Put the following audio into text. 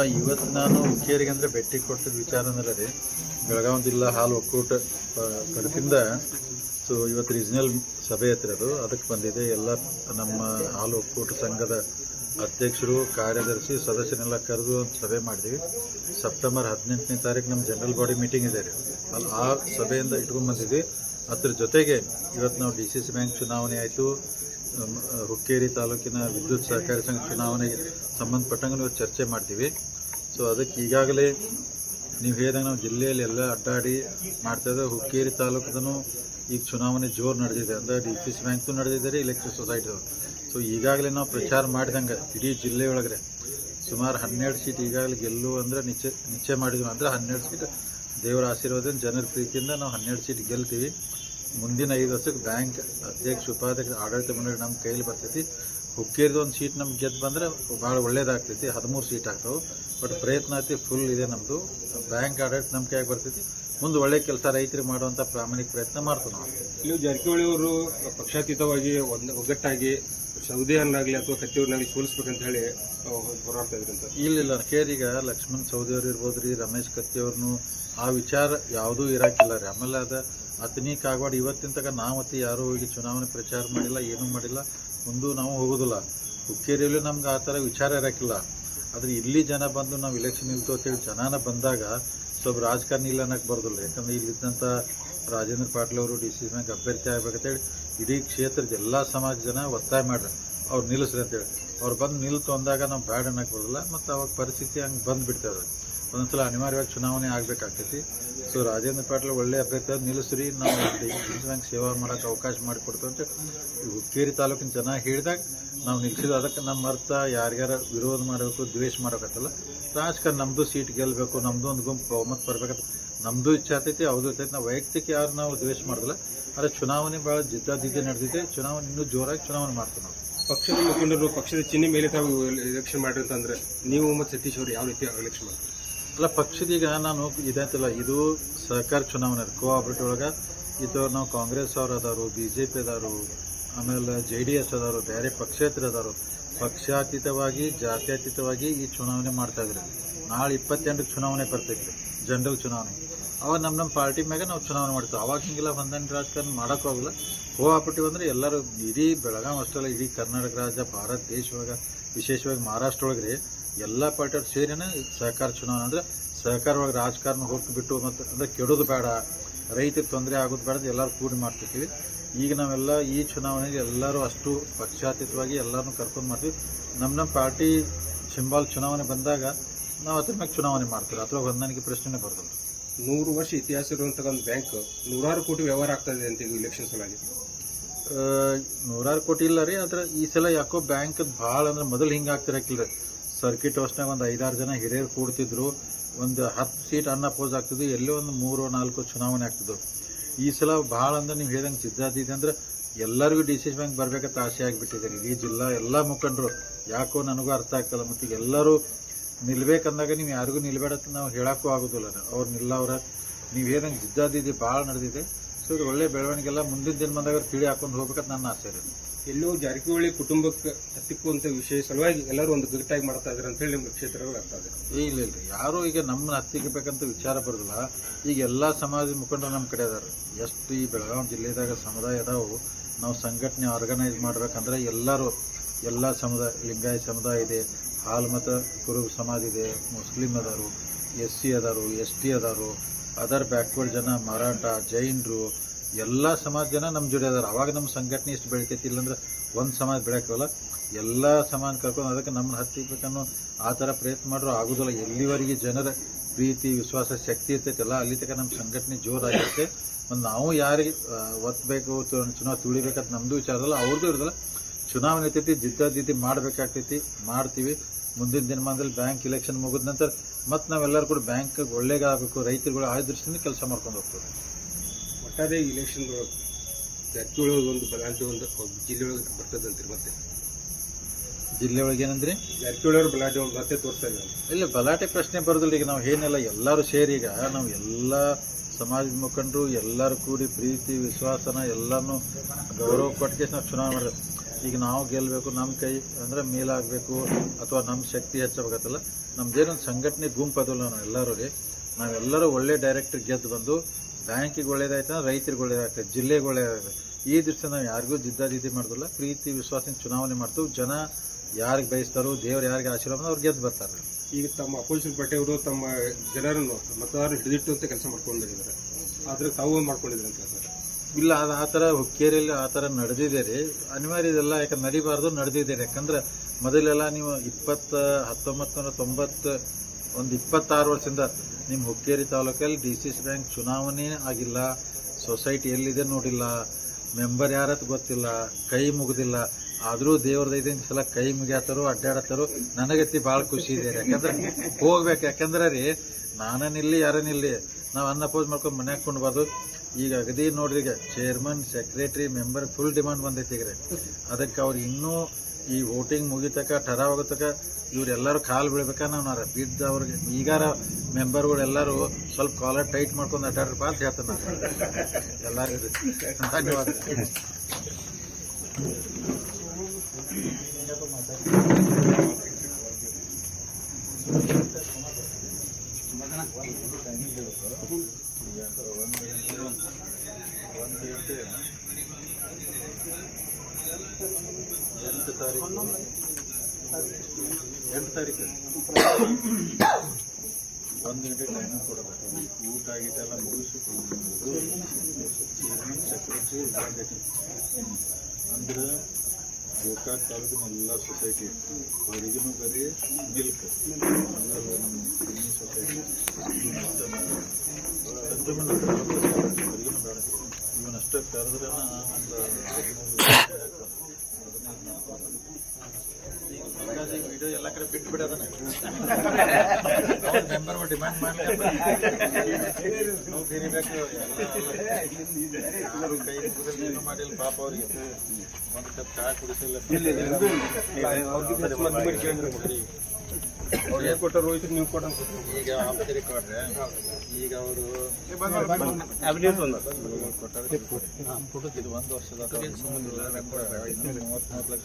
ಅಲ್ಲ ಇವತ್ತು ನಾನು ಹುಕ್ಕೇರಿಗೆ ಅಂದರೆ ಭೇಟಿ ಕೊಟ್ಟಿದ್ದ ವಿಚಾರ ಅಂದ್ರೆ ರೀ ಬೆಳಗಾವಿ ಜಿಲ್ಲಾ ಹಾಲು ಒಕ್ಕೂಟ ಕಡದಿಂದ ಸೊ ಇವತ್ತು ರೀಜನಲ್ ಸಭೆ ಹತ್ತಿರ ಅದು ಅದಕ್ಕೆ ಬಂದಿದೆ. ಎಲ್ಲ ನಮ್ಮ ಹಾಲು ಒಕ್ಕೂಟ ಸಂಘದ ಅಧ್ಯಕ್ಷರು, ಕಾರ್ಯದರ್ಶಿ, ಸದಸ್ಯರೆಲ್ಲ ಕರೆದು ಒಂದು ಸಭೆ ಮಾಡಿದ್ವಿ. ಸೆಪ್ಟೆಂಬರ್ ಹದಿನೆಂಟನೇ ತಾರೀಕು ನಮ್ಮ ಜನರಲ್ ಬಾಡಿ ಮೀಟಿಂಗ್ ಇದೆ ರೀ. ಅಲ್ಲಿ ಆ ಸಭೆಯಿಂದ ಇಟ್ಕೊಂಡು ಬಂದಿದ್ವಿ. ಅದ್ರ ಜೊತೆಗೆ ಇವತ್ತು ನಾವು ಡಿ ಸಿ ಸಿ ಬ್ಯಾಂಕ್ ಚುನಾವಣೆ ಆಯಿತು. ಹುಕ್ಕೇರಿ ತಾಲೂಕಿನ ವಿದ್ಯುತ್ ಸಹಕಾರಿ ಸಂಘ ಚುನಾವಣೆಗೆ ಸಂಬಂಧಪಟ್ಟಂಗೆ ಚರ್ಚೆ ಮಾಡ್ತೀವಿ. ಸೊ ಅದಕ್ಕೆ ಈಗಾಗಲೇ ನೀವು ಹೇಳಿದಾಗ ನಾವು ಜಿಲ್ಲೆಯಲ್ಲಿ ಎಲ್ಲ ಅಡ್ಡಾಡಿ ಮಾಡ್ತಾ ಇದ್ದೇವೆ. ಹುಕ್ಕೇರಿ ತಾಲೂಕದನು ಈಗ ಚುನಾವಣೆ ಜೋರು ನಡೆದಿದೆ. ಅಂದರೆ ಡಿ ಸಿ ಸಿ ಬ್ಯಾಂಕ್ದು ನಡೆದಿದೆ, ರೀ ಎಲೆಕ್ಟ್ರಿಕ್ ಸೊಸೈಟಿ ಸೊ ಈಗಾಗಲೇ ನಾವು ಪ್ರಚಾರ ಮಾಡಿದಂಗೆ ಇಡೀ ಜಿಲ್ಲೆಯೊಳಗೆ ಸುಮಾರು ಹನ್ನೆರಡು ಸೀಟ್ ಈಗಾಗಲೇ ಗೆಲ್ಲು ಅಂದ್ರೆ ನಿಶ್ಚಯ ನಿಶ್ಚಯ ಮಾಡಿದ್ವಿ. ಅಂದ್ರೆ ಹನ್ನೆರಡು ಸೀಟ್ ದೇವರ ಆಶೀರ್ವಾದದಿಂದ, ಜನರ ಪ್ರೀತಿಯಿಂದ ನಾವು ಹನ್ನೆರಡು ಸೀಟ್ ಗೆಲ್ತೀವಿ. ಮುಂದಿನ ಐದು ವರ್ಷಕ್ಕೆ ಬ್ಯಾಂಕ್ ಅಧ್ಯಕ್ಷ, ಉಪಾಧ್ಯಕ್ಷ, ಆಡಳಿತ ಮಂಡಳಿ ನಮ್ಮ ಕೈಯಲ್ಲಿ ಬರ್ತೈತಿ. ಒಂದು ಸೀಟ್ ನಮ್ಗೆ ಗೆದ್ದು ಬಂದರೆ ಭಾಳ ಒಳ್ಳೇದಾಗ್ತೈತಿ ಹದಿಮೂರು ಸೀಟ್ ಆಗ್ತಾವೆ. ಬಟ್ ಪ್ರಯತ್ನ ಐತಿ ಫುಲ್ ಇದೆ ನಮ್ಮದು ಬ್ಯಾಂಕ್ ಆಡಳಿತ ನಮ್ಮ ಕೈಯಾಗ ಬರ್ತೈತಿ. ಮುಂದೆ ಒಳ್ಳೆ ಕೆಲಸ ರೈತರಿಗೆ ಮಾಡುವಂಥ ಪ್ರಾಮಾಣಿಕ ಪ್ರಯತ್ನ ಮಾಡ್ತೀವಿ ನಾವು. ನೀವು ಜಾರಕಿಹೊಳಿ ಅವರು ಪಕ್ಷಾತೀತವಾಗಿ ಒಂದು ಒಗ್ಗಟ್ಟಾಗಿ ಸೌದೆಯನ್ನಾಗಲಿ ಅಥವಾ ಕತ್ತಿಯವ್ರನ್ನಾಗಲಿ ಸೋಲಿಸ್ಬೇಕಂತ ಹೇಳಿ ಹೋರಾಡ್ತಾ ಇದ್ರಂತ. ಇಲ್ಲ ಕೇರಿಗೆ ಲಕ್ಷ್ಮಣ್ ಸೌದಿ ಅವ್ರು ಇರ್ಬೋದು ರೀ ರಮೇಶ್ ಕತ್ತಿ ಅವ್ರನ್ನು ಆ ವಿಚಾರ ಯಾವುದೂ ಇರಾಕಿಲ್ಲ ರೀ. ಆಮೇಲೆ ಅದ ಅತನಿ ಕಾಗವಾಡ ಇವತ್ತಿನ ತನಕ ನಾವತ್ತಿ ಯಾರೂ ಹೋಗಿ ಚುನಾವಣೆ ಪ್ರಚಾರ ಮಾಡಿಲ್ಲ ಏನೂ ಮಾಡಿಲ್ಲ. ಮುಂದೂ ನಾವು ಹೋಗೋದಿಲ್ಲ. ಹುಕ್ಕೇರಿಯಲ್ಲಿ ನಮ್ಗೆ ಆ ಥರ ವಿಚಾರ ಇರೋಕ್ಕಿಲ್ಲ. ಆದರೆ ಇಲ್ಲಿ ಜನ ಬಂದು ನಾವು ಇಲೆಕ್ಷನ್ ನಿಲ್ತು ಅಂತೇಳಿ ಜನನ ಬಂದಾಗ ಸ್ವಲ್ಪ ರಾಜಕಾರಣ ಇಲ್ಲ ಅನ್ನಕ್ಕೆ ಬರೋದಿಲ್ಲ. ಯಾಕಂದ್ರೆ ಇಲ್ಲಿದ್ದಂಥ ರಾಜೇಂದ್ರ ಪಾಟೀಲ್ ಅವರು ಡಿ ಸಿ ಬ್ಯಾಂಕ್ ಅಭ್ಯರ್ಥಿ ಆಗ್ಬೇಕಂತೇಳಿ ಇಡೀ ಕ್ಷೇತ್ರದ ಎಲ್ಲ ಸಮಾಜ ಜನ ಒತ್ತಾಯ ಮಾಡ್ರಿ. ಅವ್ರು ನಿಲ್ಲಿಸ್ರಿ ಅಂತೇಳಿ. ಅವ್ರು ಬಂದು ನಿಲ್ತು ಅಂದಾಗ ನಾವು ಬ್ಯಾಡ್ ಅನ್ನಕ್ಕೆ ಬರೋದಿಲ್ಲ. ಮತ್ತು ಅವಾಗ ಪರಿಸ್ಥಿತಿ ಹಂಗೆ ಬಂದು ಬಿಡ್ತೇವೆ ಒಂದೊಂದ್ಸಲ ಅನಿವಾರ್ಯವಾಗಿ ಚುನಾವಣೆ ಆಗಬೇಕಾಗ್ತೈತಿ. ಸೊ ರಾಜೇಂದ್ರ ಪಾಟೀಲ್ ಒಳ್ಳೆ ಅಭ್ಯರ್ಥಿ ನಿಲ್ಲಿಸ್ರಿ. ನಾವು ಬ್ಯಾಂಕ್ ಸೇವಾ ಮಾಡೋಕೆ ಅವಕಾಶ ಮಾಡಿಕೊಡ್ತೇವೆ ಅಂತ ತಾಲೂಕಿನ ಜನ ಹೇಳಿದಾಗ ನಾವು ನಿಲ್ಲಿಸಿದ ಅದಕ್ಕೆ ನಮ್ಮ ಅರ್ಥ ಯಾರ್ಯಾರ ವಿರೋಧ ಮಾಡಬೇಕು, ದ್ವೇಷ ಮಾಡೋಕತ್ತಲ್ಲ ರಾಜಕಾರಣ ನಮ್ಮದು ಸೀಟ್ ಗೆಲ್ಲಬೇಕು ನಮ್ಮದು ಒಂದು ಗುಂಪು ಬಹುಮತ ಬರಬೇಕಂತ ನಮ್ಮದು ಇಚ್ಛೆ ಆಗ್ತೈತಿ ಅವ್ರದ್ದು ಇರ್ತೈತಿ ನಾವು ವೈಯಕ್ತಿಕ ಯಾರು ನಾವು ದ್ವೇಷ ಮಾಡೋದಿಲ್ಲ. ಆದರೆ ಚುನಾವಣೆ ಭಾಳ ಜಿದ್ದಾದಿದ್ದೆ ನಡೆದಿದೆ. ಚುನಾವಣೆ ಇನ್ನೂ ಜೋರಾಗಿ ಚುನಾವಣೆ ಮಾಡ್ತೀವಿ ನಾವು. ಪಕ್ಷದ ಮುಖಂಡರು, ಪಕ್ಷದ ಚಿಹ್ನೆ ಮೇಲೆ ತಾವು ಎಲೆಕ್ಷನ್ ಮಾಡಿರ್ತಂದ್ರೆ ನೀವು ಮತ್ತು ಸತೀಶ್ ಅವರು ಯಾವ ರೀತಿ ಎಲೆಕ್ಷನ್ ಮಾಡ್ತಾರೆ? ಅಲ್ಲ ಪಕ್ಷದೀಗ ನಾನು ಇದಂತಿಲ್ಲ ಇದು ಸರ್ಕಾರ ಚುನಾವಣೆ ಕೋಆಪರೇಟಿವ್ ಒಳಗೆ. ಇದು ನಾವು ಕಾಂಗ್ರೆಸ್ ಅವ್ರು ಅದಾರು ಬಿ ಜೆ ಪಿ ಅದಾರು, ಆಮೇಲೆ ಜೆ ಡಿ ಎಸ್ ಅದಾರು, ಬೇರೆ ಪಕ್ಷೇತರ ಅದಾರು. ಪಕ್ಷಾತೀತವಾಗಿ, ಜಾತ್ಯತೀತವಾಗಿ ಈ ಚುನಾವಣೆ ಮಾಡ್ತಾ ಇದ್ರಿ ನಾಳೆ ಇಪ್ಪತ್ತೆಂಟಕ್ಕೆ ಚುನಾವಣೆ ಬರ್ತೈತೆ, ಜನರಲ್ ಚುನಾವಣೆ. ಅವಾಗ ನಮ್ಮ ನಮ್ಮ ಪಾರ್ಟಿ ಮ್ಯಾಗ ನಾವು ಚುನಾವಣೆ ಮಾಡ್ತೀವಿ. ಅವಾಗ ಹಿಂಗೆಲ್ಲ ಒಂದೊಂದು ರಾಜಕಾರಣ ಮಾಡೋಕ್ಕಾಗಲ್ಲ ಕೋಆಪರೇಟಿವ್ ಅಂದ್ರೆ ಎಲ್ಲರೂ ಇಡೀ ಬೆಳಗಾವಿ ಅಷ್ಟೆಲ್ಲ, ಇಡೀ ಕರ್ನಾಟಕ ರಾಜ್ಯ, ಭಾರತ ದೇಶವಾಗ ವಿಶೇಷವಾಗಿ ಮಹಾರಾಷ್ಟ್ರ ಒಳಗೆ ರೀ ಎಲ್ಲ ಪಾರ್ಟಿಯವ್ರು ಸೇರಿನೇ ಸಹಕಾರ ಚುನಾವಣೆ ಅಂದ್ರೆ ಸಹಕಾರ ಒಳಗೆ ರಾಜಕಾರಣ ಹೋಗ್ಬಿಟ್ಟು ಮತ್ತು ಅಂದ್ರೆ ಕೆಡೋದು ಬೇಡ ರೈತರಿಗೆ ತೊಂದರೆ ಆಗೋದು ಬೇಡ ಎಲ್ಲರೂ ಕೂಡಿ ಮಾಡ್ತಿರ್ತೀವಿ. ಈಗ ನಾವೆಲ್ಲ ಈ ಚುನಾವಣೆಗೆ ಎಲ್ಲರೂ ಅಷ್ಟು ಪಕ್ಷಾತೀತವಾಗಿ ಎಲ್ಲರನ್ನೂ ಕರ್ಕೊಂಡು ಮಾಡ್ತೀವಿ. ನಮ್ಮ ನಮ್ಮ ಪಾರ್ಟಿ ಸಿಂಬಾಲ್ ಚುನಾವಣೆ ಬಂದಾಗ ನಾವು ಅದ್ರ ಮೇಲೆ ಚುನಾವಣೆ ಮಾಡ್ತೀವಿ. ಅಥವಾ ಹೊಂದಾಣಿಕೆ ಪ್ರಶ್ನೆನೇ ಬರ್ತದೆ. ನೂರು ವರ್ಷ ಇತಿಹಾಸ ಇರುವಂತಹ ಒಂದು ಬ್ಯಾಂಕ್ ನೂರಾರು ಕೋಟಿ ವ್ಯವಹಾರ ಆಗ್ತಾ ಇದೆ ಅಂತ ಇದು ಇಲೆಕ್ಷನ್ ಸಲಾಗಿ ನೂರಾರು ಕೋಟಿ ಇಲ್ಲ ರೀ ಆದ್ರೆ ಈ ಸಲ ಯಾಕೋ ಬ್ಯಾಂಕ್ ಭಾಳ ಅಂದ್ರೆ ಮೊದಲು ಹಿಂಗೆ ಆಗ್ತಿರಕಿಲ್ಲ ರೀ ಸರ್ಕಿಟ್ ಹೌಸ್ನಾಗ ಒಂದು ಐದಾರು ಜನ ಹಿರಿಯರು ಕೂಡ್ತಿದ್ರು. ಒಂದು ಹತ್ತು ಸೀಟ್ ಅನ್ಅಪೋಸ್ ಆಗ್ತಿದ್ರು ಎಲ್ಲೋ ಒಂದು ಮೂರು, ನಾಲ್ಕು ಚುನಾವಣೆ ಆಗ್ತಿದ್ವು. ಈ ಸಲ ಭಾಳ ಅಂದ್ರೆ ನೀವು ಹೇಳ್ದಂಗೆ ಇದೆ ಅಂದ್ರೆ ಎಲ್ಲರಿಗೂ ಡಿ ಸಿ ಸಿ ಬ್ಯಾಂಕ್ ಬರ್ಬೇಕಂತ ಆಸೆ ಆಗಿಬಿಟ್ಟಿದೆ. ಇಡೀ ಜಿಲ್ಲಾ ಎಲ್ಲ ಮುಖಂಡರು. ಯಾಕೋ ನನಗೂ ಅರ್ಥ ಆಗ್ತಲ್ಲ ಮತ್ತು ಎಲ್ಲರೂ ನಿಲ್ಬೇಕಂದಾಗ ನೀವು ಯಾರಿಗೂ ನಿಲ್ಬೇಡಂತ ನಾವು ಹೇಳಕ್ಕೂ ಆಗೋದಿಲ್ಲ. ಅವ್ರು ನಿಲ್ಲವ್ರ ನೀವು ಹೇಳ್ದಂಗೆ ಜಿದ್ದಾದಿದೆ ಭಾಳ ನಡೆದಿದೆ. ಸೊ ಇದು ಒಳ್ಳೆ ಬೆಳವಣಿಗೆಲ್ಲ ಮುಂದಿನ ದಿನ ಬಂದಾಗ ತಿಳಿ ಹಾಕೊಂಡು ಹೋಗ್ಬೇಕಂತ ನನ್ನ ಆಸೆ ರೀ ಎಲ್ಲೋ ಜಾರಕಿಹೊಳಿ ಕುಟುಂಬಕ್ಕೆ ಹತ್ತಿಕ್ಕುವಂತ ವಿಷಯ ಸಲುವಾಗಿ ಎಲ್ಲರೂ ಒಂದು ಗಟ್ಟಾಗಿ ಮಾಡ್ತಾ ಇದ್ದಾರೆ ಅಂತ ಹೇಳಿ ನಿಮ್ಮ ಕ್ಷೇತ್ರಗಳು ಅರ್ಥ ಏ, ಇಲ್ಲ ಇಲ್ಲ. ಯಾರು ಈಗ ನಮ್ಮನ್ನ ಹತ್ತಿಕ್ಕಬೇಕಂತ ವಿಚಾರ ಬರೋದಿಲ್ಲ. ಈಗ ಎಲ್ಲಾ ಸಮಾಜದ ಮುಖಂಡರು ನಮ್ಮ ಕಡೆ ಅದಾರ. ಎಷ್ಟು ಈ ಬೆಳಗಾವಿ ಜಿಲ್ಲೆದಾಗ ಸಮುದಾಯ ಅದಾವು. ನಾವು ಸಂಘಟನೆ ಆರ್ಗನೈಸ್ ಮಾಡ್ಬೇಕಂದ್ರೆ ಎಲ್ಲರೂ, ಎಲ್ಲ ಸಮುದಾಯ, ಲಿಂಗಾಯತ ಸಮುದಾಯ ಇದೆ. ಹಾಲ್ ಮತ ಕುರುಬ ಸಮಾಜ ಇದೆ. ಮುಸ್ಲಿಂ ಅದಾರು ಎಸ್ ಸಿ ಅದಾರು ಎಸ್ ಟಿ ಅದಾರು. ಅದರ್ ಬ್ಯಾಕ್ವರ್ಡ್ ಜನ ಮರಾಠ, ಜೈನರು ಎಲ್ಲ ಸಮಾಜ ಜನ ನಮ್ಮ ಜೋಡಿ ಅದಾರ. ಅವಾಗ ನಮ್ಮ ಸಂಘಟನೆ ಇಷ್ಟು ಬೆಳಿತೈತಿ, ಇಲ್ಲಂದ್ರೆ ಒಂದು ಸಮಾಜ ಬೆಳಕಲ್ಲ ಎಲ್ಲ ಸಮಾಜ ಕರ್ಕೊಂಡು ಅದಕ್ಕೆ ನಮ್ಮನ್ನ ಹತ್ತಿಬೇಕನ್ನೋ ಆ ಥರ ಪ್ರಯತ್ನ ಮಾಡ್ರು ಆಗೋದಿಲ್ಲ. ಎಲ್ಲಿವರೆಗೆ ಜನರ ಪ್ರೀತಿ, ವಿಶ್ವಾಸ, ಶಕ್ತಿ ಇರ್ತೈತಲ್ಲ ಅಲ್ಲಿ ತನಕ ನಮ್ಮ ಸಂಘಟನೆ ಜೋರಾಗಿರುತ್ತೆ. ಒಂದು ನಾವು ಯಾರಿಗೆ ಒತ್ತಬೇಕು ಚುನಾವ್ ತುಳಿಬೇಕಂತ ನಮ್ಮದು ವಿಚಾರದಲ್ಲ ಅವ್ರದ್ದು ಇರೋದಿಲ್ಲ. ಚುನಾವಣೆ ಇರ್ತೈತಿ, ಜಿದ್ದಾಜಿದ್ದಿ ಮಾಡಬೇಕಾಗ್ತೈತಿ, ಮಾಡ್ತೀವಿ. ಮುಂದಿನ ದಿನಮಾನದಲ್ಲಿ ಬ್ಯಾಂಕ್ ಇಲೆಕ್ಷನ್ ಮುಗಿದ ನಂತರ ಮತ್ತೆ ನಾವೆಲ್ಲರೂ ಕೂಡ ಬ್ಯಾಂಕ್ ಒಳ್ಳೇದಾಗಬೇಕು ರೈತರುಗಳು ಆ ದೃಷ್ಟಿಯಿಂದ ಕೆಲಸ ಮಾಡ್ಕೊಂಡು ಹೋಗ್ತೀವಿ. ಒಟ್ಟಾರೆ ಇಲೆಕ್ಷನ್ ಜಾತಿಯೊಳಗೆ ಒಂದು ಬಲಾಢ್ಯ ಒಂದು ಜಿಲ್ಲೆಯೊಳಗೆ ಬರ್ತದಂತೀರಿ ಮತ್ತೆ? ಜಿಲ್ಲೆ ಒಳಗೆ ಏನಂದ್ರೆ ಜಾರಕಿಹೊಳಿ ಬಲಾಢ್ಯ ಒಂದು ಮತ್ತೆ ತೋರಿಸ್ತಾ ಇದ್ದಾರೆ. ಇಲ್ಲ ಬಲಾಟೆ ಪ್ರಶ್ನೆ ಬರೋದಿಲ್ಲ. ಈಗ ನಾವು ಏನಿಲ್ಲ ಎಲ್ಲರೂ ಸೇರಿ ಈಗ ನಾವು ಎಲ್ಲ ಸಮಾಜದ ಮುಖಂಡರು ಎಲ್ಲರೂ ಕೂಡಿ ಪ್ರೀತಿ ವಿಶ್ವಾಸನ ಎಲ್ಲಾನು ಗೌರವ ಕೊಟ್ಟಿಗೆ ನಾವು ಚುನಾವಣೆ ಈಗ ನಾವು ಗೆಲ್ಲಬೇಕು ನಮ್ಮ ಕೈ ಅಂದ್ರೆ ಮೇಲಾಗಬೇಕು ಅಥವಾ ನಮ್ಮ ಶಕ್ತಿ ಹೆಚ್ಚಬೇಕಲ್ಲ ನಮ್ದೇನೊಂದು ಸಂಘಟನೆ ಗುಂಪು ಅದಲ್ಲ ನಾವು ಎಲ್ಲರೂ ನಾವೆಲ್ಲರೂ ಒಳ್ಳೆ ಡೈರೆಕ್ಟರ್ ಗೆದ್ದು ಬಂದು ಬ್ಯಾಂಕಿಗೆ ಒಳ್ಳೇದಾಯ್ತು ಅಂದ್ರೆ ರೈತರಿಗೆ ಒಳ್ಳೇದಾಗ್ತದೆ ಜಿಲ್ಲೆಗೆ ಒಳ್ಳೇದಾಗ್ತದೆ ಈ ದಿವಸ ನಾವು ಯಾರಿಗೂ ಜಿದ್ದಾಜಿದ್ದಿ ಮಾಡೋದಿಲ್ಲ. ಪ್ರೀತಿ ವಿಶ್ವಾಸದಿಂದ ಚುನಾವಣೆ ಮಾಡ್ತೀವಿ. ಜನ ಯಾರಿಗೆ ಬಯಸ್ತಾರೋ ದೇವ್ರು ಯಾರಿಗೆ ಆಶೀರ್ವಾದ ಅವ್ರು ಗೆದ್ದು ಬರ್ತಾರೆ. ಈಗ ತಮ್ಮ ಅಪೋಸಿಷನ್ ಅವರು ತಮ್ಮ ಜನರನ್ನು ಮತದಾರರು ಹಿಡಿದಿಟ್ಟು ಅಂತ ಕೆಲಸ ಮಾಡ್ಕೊಂಡಿದ್ದಾರೆ. ಆದರೆ ತಾವು ಮಾಡ್ಕೊಂಡಿದ್ದಾರೆ ಅಂತ ಇಲ್ಲ ಅದು ಆ ಥರ ಹುಕ್ಕೇರಿಯಲ್ಲಿ ಆ ಥರ ನಡೆದಿದೆ ರೀ. ಅನಿವಾರ್ಯ ಇದೆಲ್ಲ ಯಾಕಂದ್ರೆ ನಡಿಬಾರ್ದು ನಡೆದಿದೆ ರೀ. ಯಾಕಂದ್ರೆ ಮೊದಲೆಲ್ಲ ನೀವು ಇಪ್ಪತ್ತ ಹತ್ತೊಂಬತ್ತು ನೂರ ತೊಂಬತ್ತು ಒಂದು ಇಪ್ಪತ್ತಾರು ವರ್ಷದಿಂದ ನಿಮ್ಮ ಹುಕ್ಕೇರಿ ತಾಲೂಕಲ್ಲಿ ಡಿ ಸಿ ಸಿ ಬ್ಯಾಂಕ್ ಚುನಾವಣೆ ಆಗಿಲ್ಲ ಸೊಸೈಟಿ ಎಲ್ಲಿದೆ ನೋಡಿಲ್ಲ ಮೆಂಬರ್ ಯಾರತ್ ಗೊತ್ತಿಲ್ಲ, ಕೈ ಮುಗಿದಿಲ್ಲ. ಆದರೂ ದೇವ್ರದ ಐದೈದು ಸಲ ಕೈ ಮುಗಿಯತ್ತರು ಅಡ್ಡಾಡತ್ತರು ನನಗತ್ತಿ ಭಾಳ ಖುಷಿ ಇದೆ. ಯಾಕಂದ್ರೆ ಹೋಗ್ಬೇಕು. ಯಾಕಂದ್ರೆ ರೀ ನಾನೇನಿಲ್ಲಿ ಯಾರನಿಲ್ಲಿ ನಾವು ಅನ್ನ ಅಪೋಸ್ ಮಾಡ್ಕೊಂಡು ಮನ್ಯಾಗ ಕೊಂಡ್ಬಾರ್ದು ಈಗ ಅಗದಿ ನೋಡ್ರಿ ಈಗ chairman secretary member full demand ಬಂದೈತಿ ಈಗ ರೀ. ಅದಕ್ಕೆ ಅವ್ರು ಇನ್ನೂ ಈ ವೋಟಿಂಗ್ ಮುಗಿತಕ, ಠರಾವ್ ಆಗತಕ ಇವ್ರೆಲ್ಲರೂ ಕಾಲು ಬೀಳ್ಬೇಕ? ನಾನು ಬಿದ್ದು ಅವ್ರಿಗೆ ಈಗಾರ ಮೆಂಬರ್ಗಳು ಎಲ್ಲರೂ ಸ್ವಲ್ಪ ಕಾಲರ್ ಟೈಟ್ ಮಾಡ್ಕೊಂಡು ಅಡ್ಡಾಡ್ರಪ್ಪ ಅಂತ ಹೇಳ್ತಾನೆ ಎಲ್ಲರಿಗೂ ಧನ್ಯವಾದ ಎಂಟು ತಾರೀಕು. ಎಂಟು ತಾರೀಕು. ಒಂದು ಗಂಟೆ ಟೈಮ್ ಕೊಡಬೇಕು. ಊಟ ಗೀಟ ಎಲ್ಲ ಮುಗಿಸಿ ಸೆಕ್ರೆಟರಿ ಅಂದ್ರೆ ಗೋಕಾಕ್ ತಾಲೂಕಿನ ಎಲ್ಲ ಸೊಸೈಟಿ. ಹೊರಗಿನೂ ಬರೀ ಮಿಲ್ಕ್ ಅಂದ್ರೆ ನಮ್ಮ ಸೊಸೈಟಿ. ಹೊರಗಿನ ಬೇಡ ಇವನಷ್ಟೇ ಕರೆದ್ರೆ ವಿಡಿಯೋ ಎಲ್ಲ ಕಡೆ ಬಿಟ್ಟು ಬಿಡೋದನ್ನ ಮೆಂಬರ್ ಡಿಮ್ಯಾಂಡ್ ಮಾಡ್ಲಿಕ್ಕೆ ನಾವು ಬೇರಿಬೇಕು ಯಾರು ಕೈ ಮುಗಿದ್ರೆ ಏನು ಮಾಡಿಲ್ಲ ಪಾಪ ಅವ್ರಿಗೆ ಒಂದು ಕಪ್ ಚಹಾ ಕುಡಿಸಿಲ್ಲ ಅವ್ರು ಏನ್ ಕೊಟ್ಟರು ರೋಹಿತ್ ನೀವು ಕೊಟ್ಟು ಈಗ ಆಫೀಸರಿಗೆ ಕೊಡ್ರೆ ಈಗ ಅವರು ಕೊಟ್ಟಾರೆ ಇದು ಒಂದು ವರ್ಷದ ಮೂವತ್ತ್ ಮೂವತ್ತು ಲಕ್ಷ